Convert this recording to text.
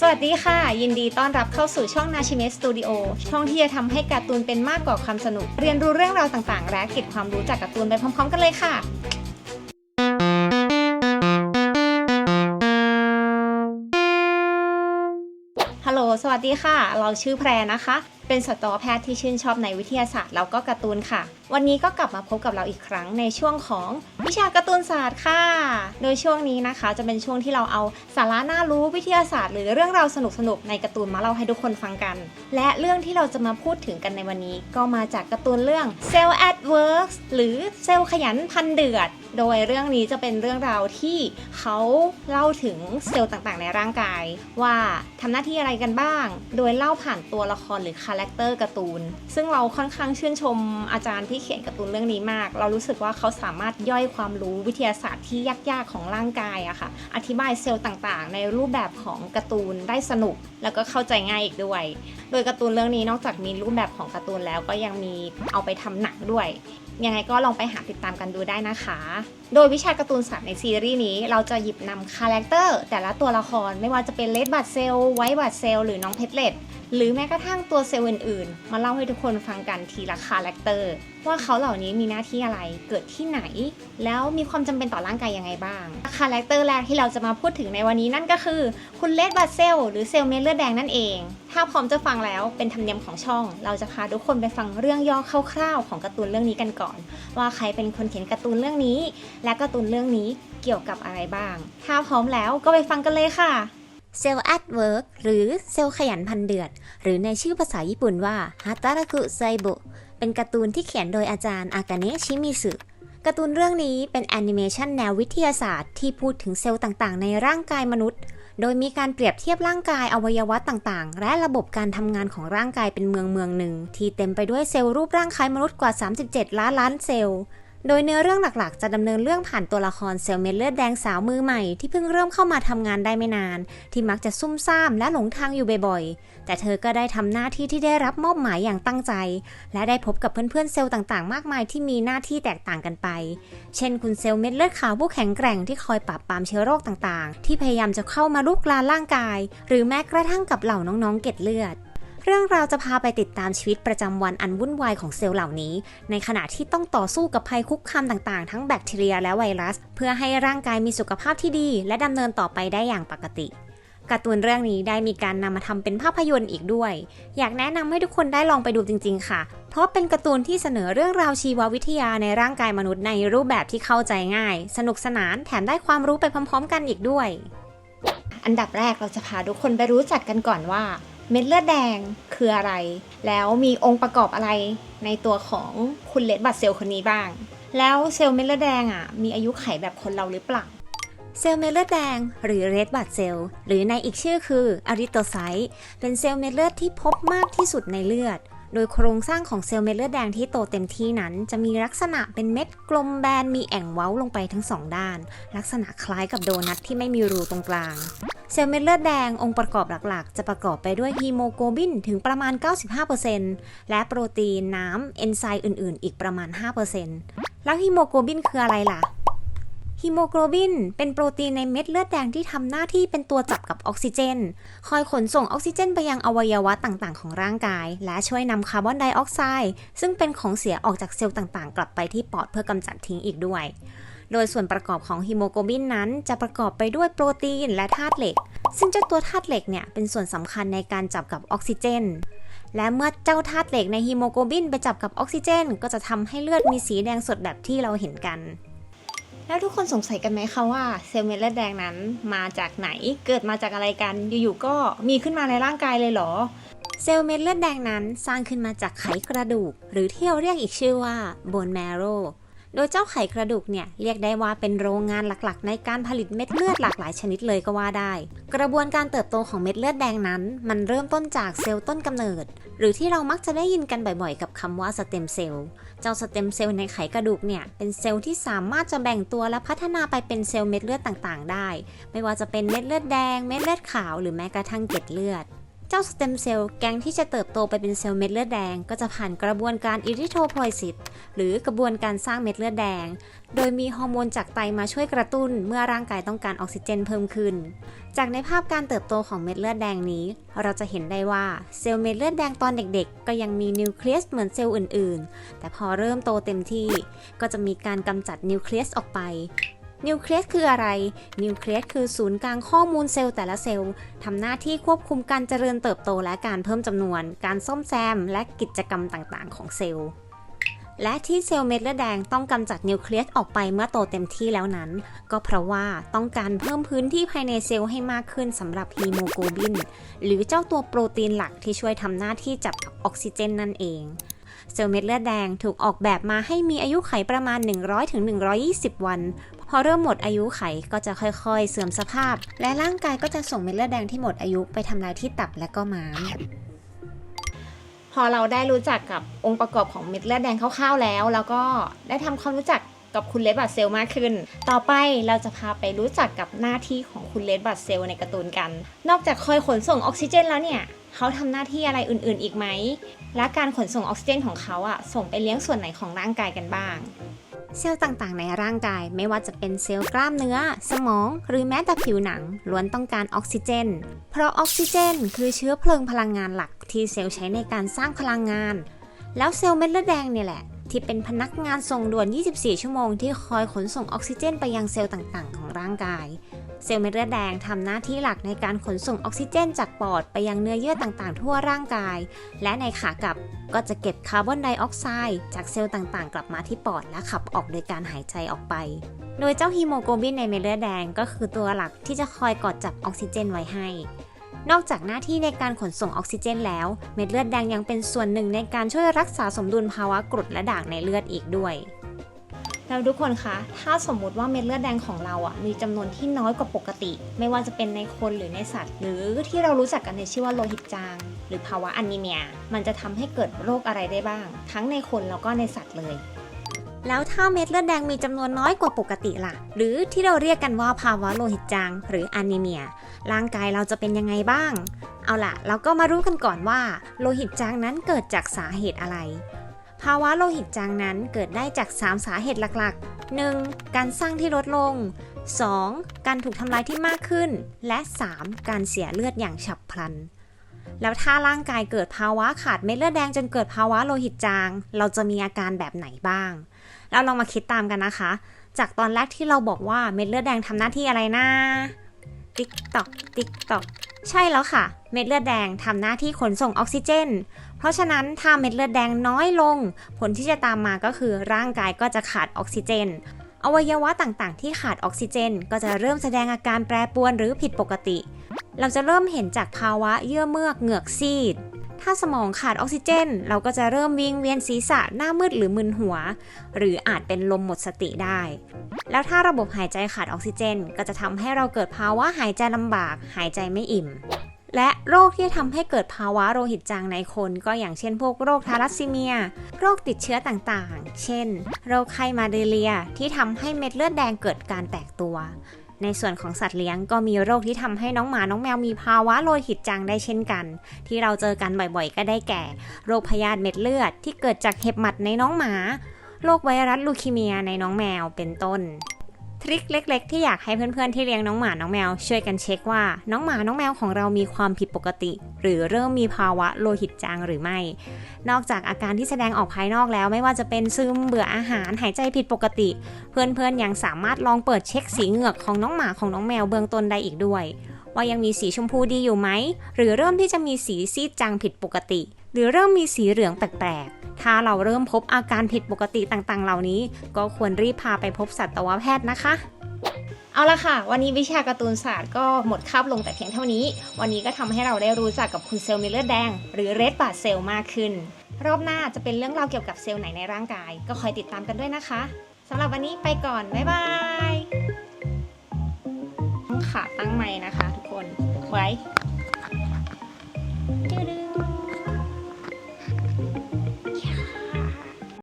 สวัสดีค่ะ ยินดีต้อนรับเข้าสู่ช่องนาชิเมสตูดิโอช่องที่จะทำให้การ์ตูนเป็นมากกว่าความสนุก เรียนรู้เรื่องราวต่างๆ และเก็บความรู้จากการ์ตูนไปพร้อม ๆ กันเลยค่ะ ฮัลโหล สวัสดีค่ะ เราชื่อแพรนะคะ เป็นสัตวแพทย์ที่ชื่นชอบในวิทยาศาสตร์แล้วก็การ์ตูนค่ะ วันนี้ก็กลับมาพบกับเราอีกครั้งในช่วงของ วิชาการ์ตูนศาสตร์ค่ะ โดยช่วงนี้นะคะจะเป็นช่วงที่เราเอาสาระน่ารู้วิทยาศาสตร์ หรือเรื่องราวสนุกๆในการ์ตูนมาเล่าให้ทุกคนฟังกัน และเรื่องที่เราจะมาพูดถึงกันในวันนี้ ก็มาจากการ์ตูนเรื่อง Cell at Work หรือเซลล์ขยันพันเดือดโดยเรื่องนี้จะเป็นเรื่องราวที่เขาเล่าถึงเซลล์ต่างๆ ในร่างกาย ว่าทำหน้าที่อะไรกันบ้าง โดยเล่าผ่านตัวละครหรือคาแรคเตอร์การ์ตูน ซึ่งเราค่อนข้างชื่นชมอาจารย์ที่เขียนการ์ตูนเรื่องนี้มาก เรารู้สึกว่าเขาสามารถย่อยความรู้วิทยาศาสตร์ที่ยากๆของร่างกายอะค่ะ อธิบายเซลล์ต่างๆ ในรูปแบบของการ์ตูนได้สนุก แล้วก็เข้าใจง่ายอีกด้วย โดยการ์ตูนเรื่องนี้นอกจากมีรูปแบบของการ์ตูนแล้วก็ยังมีเอาไปทำหนังด้วย ยังไงก็ลองไปหาติดตามกันดูได้นะคะ โดยวิชาการ์ตูนสัตว์ในซีรีส์นี้ เราจะหยิบนำคาแรคเตอร์แต่ละตัวละครไม่ว่าจะเป็นเลดบัตเซลไวท์บัตเซลหรือน้องเพชรเลด หรือแม้กระทั่งตัวเซลล์อื่นๆ มาเล่าให้ทุกคนฟังกันทีละคาแรคเตอร์ว่าเขาเหล่านี้มีหน้าที่อะไรเกิดที่ไหน แล้วมีความจำเป็นต่อร่างกายยังไงบ้างคาแรคเตอร์แรกที่เราจะมาพูดถึงในวันนี้นั่นก็คือ คุณเลดบัตเซลหรือเซลล์เมดเลือดแดงนั่นเอง ถ้าพร้อมจะฟังแล้วเป็นธรรมเนียมของช่อง เราจะพาทุกคนไปฟังเรื่องย่อคร่าวๆ ของการ์ตูนเรื่องนี้กันก่อน ว่าใครเป็นคนเขียนการ์ตูนเรื่องนี้ และการ์ตูนเรื่องนี้เกี่ยวกับอะไรบ้าง ถ้าพร้อมแล้วก็ไปฟังกันเลยค่ะ เซลล์ at work หรือเซลล์ขยันพันเดือด หรือในชื่อภาษาญี่ปุ่นว่าฮาตารากุไซบุเป็นการ์ตูนที่เขียนโดยอาจารย์อากาเนะชิมิสึการ์ตูนเรื่องนี้เป็นแอนิเมชันแนววิทยาศาสตร์ที่พูดถึงเซลล์ต่างๆ ในร่างกายมนุษย์ โดยมีการเปรียบเทียบร่างกายอวัยวะต่างๆ และระบบการทำงานของร่างกายเป็นเมืองเมืองหนึ่ง ที่เต็มไปด้วยเซลล์รูปร่างคล้ายมนุษย์กว่า 37 ล้านล้านเซลล์ โดยเนื้อเรื่องหลักๆ จะดำเนินเรื่องผ่านตัวละครเซลล์เม็ดเลือดแดงสาวมือใหม่ ที่เพิ่งเริ่มเข้ามาทำงานได้ไม่นาน ที่มักจะซุ่มซ่ามและหลงทางอยู่บ่อยๆ แต่เธอก็ได้ทำหน้าที่ที่ได้รับมอบหมายอย่างตั้งใจ และได้พบกับเพื่อนๆเซลล์ต่างๆ มากมายที่มีหน้าที่แตกต่างกันไป เช่นคุณเซลล์เม็ดเลือดขาวผู้แข็งแกร่งที่คอยปราบปรามเชื้อโรคต่างๆ ที่พยายามจะเข้ามาลุกลานร่างกาย หรือแม้กระทั่งกับเหล่าน้องๆเกล็ดเลือด เรื่องราวจะพาไปติดตามชีวิตประจำวันอันวุ่นวายของเซลล์เหล่านี้ ในขณะที่ต้องต่อสู้กับภัยคุกคามต่างๆ ทั้งแบคทีเรียและไวรัส เพื่อให้ร่างกายมีสุขภาพที่ดี และดำเนินต่อไปได้อย่างปกติการ์ตูนเรื่องนี้ได้มีการนำมาทำเป็นภาพยนตร์อีกด้วย อยากแนะนำให้ทุกคนได้ลองไปดูจริง ๆ ค่ะ เพราะเป็นการ์ตูนที่เสนอเรื่องราวชีววิทยาในร่างกายมนุษย์ในรูปแบบที่เข้าใจง่าย สนุกสนานแถมได้ความรู้ไปพร้อม ๆ กันอีกด้วย อันดับแรกเราจะพาทุกคนไปรู้จักกันก่อนว่า เม็ดเลือดแดงคืออะไร แล้วมีองค์ประกอบอะไรในตัวของคุณเลดบัตเซลคนนี้บ้าง แล้วเซลล์เม็ดเลือดแดงอะมีอายุไขแบบคนเราหรือเปล่าเซลล์เม็ดเลือดแดงหรือเรดบัตเซลล์หรือในอีกชื่อคืออาริโตไซต์เป็นเซลล์เม็ดเลือดที่พบมากที่สุดในเลือด โดยโครงสร้างของเซลล์เม็ดเลือดแดงที่โตเต็มที่นั้น จะมีลักษณะเป็นเม็ดกลมแบนมีแอ่งเว้าลงไปทั้งสองด้าน ลักษณะคล้ายกับโดนัทที่ไม่มีรูตรงกลาง เซลล์เม็ดเลือดแดงองค์ประกอบหลักๆ จะประกอบไปด้วยฮีโมโกลบินถึงประมาณ 95%และโปรตีนน้ำเอนไซม์อื่นๆ อีกประมาณ 5%แล้วฮีโมโกลบินคืออะไรล่ะ ฮีโมโกลบิน เป็นโปรตีนในเม็ดเลือดแดงที่ทำหน้าที่เป็นตัวจับกับออกซิเจน คอยขนส่งออกซิเจนไปยังอวัยวะต่างๆ ของร่างกาย และช่วยนำคาร์บอนไดออกไซด์ซึ่งเป็นของเสียออกจากเซลล์ต่างๆ กลับไปที่ปอดเพื่อกำจัดทิ้งอีกด้วย โดยส่วนประกอบของฮีโมโกลบินนั้น จะประกอบไปด้วยโปรตีนและธาตุเหล็ก ซึ่งเจ้าตัวธาตุเหล็กเนี่ยเป็นส่วนสำคัญในการจับกับออกซิเจนและเมื่อเจ้าธาตุเหล็กในฮีโมโกลบินไปจับกับออกซิเจน ก็จะทำให้เลือดมีสีแดงสดแบบที่เราเห็นกัน แล้วทุกคนสงสัยกันไหมคะว่าเซลล์เม็ดเลือดแดงนั้นมาจากไหน เกิดมาจากอะไรกัน อยู่ๆก็มีขึ้นมาในร่างกายเลยเหรอ เซลล์เม็ดเลือดแดงนั้นสร้างขึ้นมาจากไขกระดูก หรือที่เราเรียกอีกชื่อว่า bone marrow โดยเจ้าไขกระดูกเนี่ยเรียกได้ว่าเป็นโรงงานหลักๆ ในการผลิตเม็ดเลือดหลากหลายชนิดเลยก็ว่าได้ กระบวนการเติบโตของเม็ดเลือดแดงนั้น มันเริ่มต้นจากเซลล์ต้นกำเนิด หรือที่เรามักจะได้ยินกันบ่อยๆ กับคำว่าสเต็มเซลล์ เจ้าสเต็มเซลล์ในไขกระดูกเนี่ยเป็นเซลล์ที่สามารถจะแบ่งตัวและพัฒนาไปเป็นเซลล์เม็ดเลือดต่างๆ ได้ ไม่ว่าจะเป็นเม็ดเลือดแดง เม็ดเลือดขาว หรือแม้กระทั่งเกล็ดเลือด เจ้าสเต็มเซลล์แก๊งที่จะเติบโตไปเป็นเซลล์เม็ดเลือดแดง ก็จะผ่านกระบวนการอิริโทโพยซิสหรือกระบวนการสร้างเม็ดเลือดแดง โดยมีฮอร์โมนจากไตมาช่วยกระตุ้นเมื่อร่างกายต้องการออกซิเจนเพิ่มขึ้น จากในภาพการเติบโตของเม็ดเลือดแดงนี้ เราจะเห็นได้ว่าเซลล์เม็ดเลือดแดงตอนเด็กๆ ก็ยังมีนิวเคลียสเหมือนเซลล์อื่นๆ แต่พอเริ่มโตเต็มที่ก็จะมีการกำจัดนิวเคลียสออกไป นิวเคลียสคืออะไร นิวเคลียสคือศูนย์กลางข้อมูลเซลล์แต่ละเซลล์ทำหน้าที่ควบคุมการเจริญเติบโตและการเพิ่มจำนวน การซ่อมแซม และกิจกรรมต่างๆ ของเซลล์ และที่เซลล์เม็ดเลือดแดงต้องกำจัดนิวเคลียสออกไปเมื่อโตเต็มที่แล้วนั้น ก็เพราะว่าต้องการเพิ่มพื้นที่ภายในเซลล์ให้มากขึ้นสำหรับฮีโมโกลบิน หรือเจ้าตัวโปรตีนหลักที่ช่วยทำหน้าที่จับกับออกซิเจนนั่นเองเซลล์เม็ดเลือดแดงถูกออกแบบมาให้มีอายุไขประมาณ 100-120 วัน พอเริ่มหมดอายุไขก็จะค่อยๆ เสื่อมสภาพ และร่างกายก็จะส่งเม็ดเลือดแดงที่หมดอายุไปทำลายที่ตับและก็ม้าม พอเราได้รู้จักกับองค์ประกอบของเม็ดเลือดแดงคร่าวๆแล้ว แล้วก็ได้ทำความรู้จักกับคุณเลดบัตเซลมากขึ้น ต่อไปเราจะพาไปรู้จักกับหน้าที่ของคุณเลดบัตเซลในการ์ตูนกัน นอกจากคอยขนส่งออกซิเจนแล้วเนี่ยเขาทำหน้าที่อะไรอื่นๆ อีกไหม และการขนส่งออกซิเจนของเขาอะส่งไปเลี้ยงส่วนไหนของร่างกายกันบ้าง เซลล์ต่างๆ ในร่างกายไม่ว่าจะเป็นเซลล์กล้ามเนื้อ สมอง หรือแม้แต่ผิวหนังล้วนต้องการออกซิเจน เพราะออกซิเจน คือเชื้อเพลิงพลังงานหลักที่เซลล์ใช้ในการสร้างพลังงาน แล้วเซลล์เม็ดเลือดแดงเนี่ยแหละ ที่เป็นพนักงานส่งด่วน 24 ชั่วโมงที่คอยขนส่งออกซิเจน ไปยังเซลล์ต่างๆ ของร่างกาย เซลล์เม็ดเลือดแดงทำหน้าที่หลักในการขนส่งออกซิเจน จากปอดไปยังเนื้อเยื่อต่างๆ ทั่วร่างกาย และในขากลับก็จะเก็บคาร์บอนไดออกไซด์จากเซลล์ต่างๆ กลับมาที่ปอดและขับออกโดยการหายใจออกไป โดยเจ้าฮีโมโกลบินในเม็ดเลือดแดงก็คือตัวหลักที่จะคอยกอดจับออกซิเจนไว้ให้ นอกจากหน้าที่ในการขนส่งออกซิเจนแล้ว เม็ดเลือดแดงยังเป็นส่วนหนึ่งในการช่วยรักษาสมดุลภาวะกรดและด่างในเลือดอีกด้วย แล้วทุกคนคะ ถ้าสมมุติว่าเม็ดเลือดแดงของเราอะมีจำนวนที่น้อยกว่าปกติ ไม่ว่าจะเป็นในคนหรือในสัตว์ หรือที่เรารู้จักกันในชื่อว่าโลหิตจาง หรือภาวะอนีเมีย มันจะทำให้เกิดโรคอะไรได้บ้าง ทั้งในคนแล้วก็ในสัตว์เลย แล้วถ้าเม็ดเลือดแดงมีจำนวนน้อยกว่าปกติล่ะ หรือที่เราเรียกกันว่าภาวะโลหิตจาง หรืออนีเมีย ร่างกายเราจะเป็นยังไงบ้าง เอาล่ะ เราก็มารู้กันก่อนว่า โลหิตจางนั้นเกิดจากสาเหตุอะไร ภาวะโลหิตจางนั้นเกิดได้จาก 3 สาเหตุหลักๆ 1. การสร้างที่ลดลง 2. การถูกทำลายที่มากขึ้น และ 3. การเสียเลือดอย่างฉับพลัน แล้วถ้าร่างกายเกิดภาวะขาดเม็ดเลือดแดงจนเกิดภาวะโลหิตจาง เราจะมีอาการแบบไหนบ้าง เราลองมาคิดตามกันนะคะ จากตอนแรกที่เราบอกว่าเม็ดเลือดแดงทำหน้าที่อะไรนะ ติ๊กตอก ติ๊กตอก ใช่แล้วค่ะ เม็ดเลือดแดงทำหน้าที่ขนส่งออกซิเจน เพราะฉะนั้นถ้าเม็ดเลือดแดงน้อยลง ผลที่จะตามมาก็คือร่างกายก็จะขาดออกซิเจน อวัยวะต่างๆ ที่ขาดออกซิเจน ก็จะเริ่มแสดงอาการแปรปรวนหรือผิดปกติ เราจะเริ่มเห็นจากภาวะเยื่อเมือกเหงือกซีด ถ้าสมองขาดออกซิเจน เราก็จะเริ่มวิงเวียนศีรษะหน้ามืดหรือมึนหัว หรืออาจเป็นลมหมดสติได้ แล้วถ้าระบบหายใจขาดออกซิเจน ก็จะทำให้เราเกิดภาวะหายใจลำบาก หายใจไม่อิ่ม และโรคที่ทำให้เกิดภาวะโลหิตจางในคน ก็อย่างเช่นพวกโรคทาลัสซีเมีย โรคติดเชื้อต่างๆ เช่น โรคไข้มาเดเรียที่ทำให้เม็ดเลือดแดงเกิดการแตกตัว ในส่วนของสัตว์เลี้ยงก็มีโรคที่ทำให้น้องหมาน้องแมวมีภาวะโลหิตจางได้เช่นกัน ที่เราเจอกันบ่อยๆ ก็ได้แก่ โรคพยาธิเม็ดเลือดที่เกิดจากเห็บหมัดในน้องหมา โรคไวรัสลูคีเมียในน้องแมวเป็นต้น ริคเล็ก ๆ ที่อยากให้เพื่อนๆที่เลี้ยงน้องหมาน้องแมว ช่วยกันเช็คว่า น้องหมาน้องแมวของเรามีความผิดปกติ หรือเริ่มมีภาวะโลหิตจางหรือไม่ นอกจากอาการที่แสดงออกภายนอกแล้ว ไม่ว่าจะเป็นซึมเบื่ออาหารหายใจผิดปกติ เพื่อนๆยังสามารถลองเปิดเช็คสีเหงือกของน้องหมาของน้องแมวเบื้องต้นได้อีกด้วย ว่ายังมีสีชมพูดีอยู่ไหมหรือเริ่มที่จะมีสีซีดจางผิดปกติ หรือเริ่มมีสีเหลืองแปลกๆ ถ้าเราเริ่มพบอาการผิดปกติต่างๆ เหล่านี้ ก็ควรรีบพาไปพบสัตวแพทย์นะคะเอาละค่ะ วันนี้วิชาการ์ตูนศาสตร์ก็หมดคาบลงแต่เพียงเท่านี้ วันนี้ก็ทำให้เราได้รู้จักกับคุณเซลล์เม็ดเลือดแดง หรือเรดบาดเซลล์มากขึ้น รอบหน้าจะเป็นเรื่องราวเกี่ยวกับเซลล์ไหนในร่างกาย ก็คอยติดตามกันด้วยนะคะสำหรับวันนี้ไปก่อน บ๊ายบายต้องขาตั้งไม้นะคะทุกคนไว้จืด